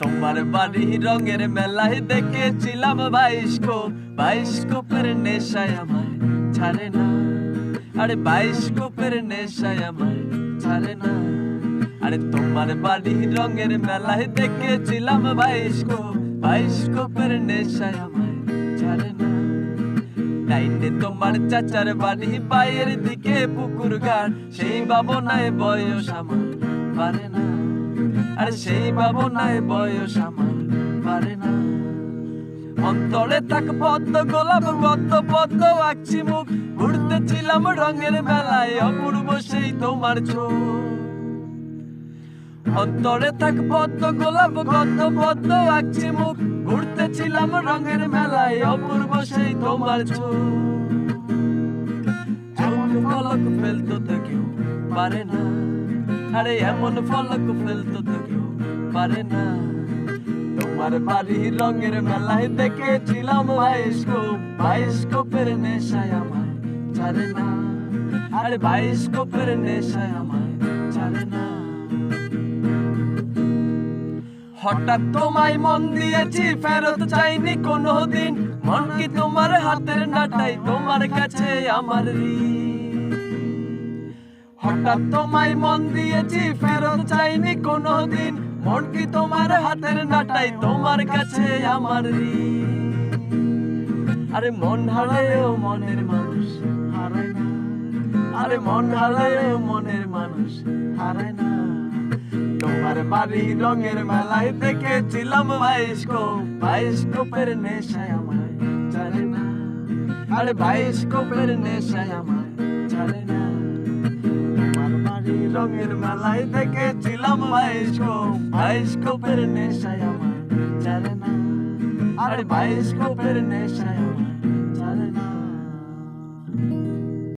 তোমার বাড়ি রঙের মেলায় দেখেছিলাম বাইস্কোপ বাইস্কোপের নেশায় আমায় ছাড়ে না। আরে বাইস্কোপের নেশায় আমায় ছাড়ে না। আরে তোমার বাড়ি রঙের মেলায় দেখেছিলাম বাইস্কোপ বাইস্কোপের নেশায় আমায় ছাড়ে না। লাইনে তোমার চাচার বাড়ি বাইয়ের দিকে পুকুর ঘাট সেই ভাবনায় বয়স আমার পারে না। আর সেই ভাবনায় বয়স আমার পারে না। অন্তরে তাক পদ্ম গোলাপ পদ্ম পদ্ম, আঁকছি মুখ। ঘুরতেছিলাম রঙের মেলায়, অপূর্ব সেই তোমার চোখ। অন্তরে থাক পদ্ম গোলাপ গন্ধ পদ্ম, আঁকছি মুখ। ঘুরতেছিলাম রঙের মেলায়, অপূর্ব সেই তোমার চোখ। চোখ ফলক ফেলতো তো কেউ পারে না। আরে এমন ফলক ফেলতো তো কেউ পারে না। তোমার বাড়ি রঙের মেলায় দেখেছিলাম বাইস্কোপ। বাইস্কোপের নেশায় আমায় ছাড়ে না। আরে বাইস্কোপের নেশায় আমায় ছাড়ে না। হঠাৎ তোমায় মন দিয়েছি, ফেরত চাইনি কোনো দিন মন কি তোমার হাতের নাটাই, তোমার কাছে আমার ঋণ। হঠাৎ তোমায় মন দিয়েছি, ফেরত চাইনি কোনো দিন মন কি তোমার হাতের নাটাই, তোমার কাছে আমার আরে মন হারালেও মনের মানুষ, হারায় না। আরে মন হারালেও মনের মানুষ, হারায় না। তোমার বাড়ি রঙের মেলায় দেখেছিলাম বাইস্কোপ, বাইস্কোপের নেশায় আমায় ছাড়ে না। আরে বাইস্কোপের নেশায় আমায় ছাড়ে না। রঙের মেলায় দেখেছিলাম বাইশকোপ বাইশকোপের নেশায় আমার চলে না। আরে বাইশকোপের নেশায় আমার চলে না।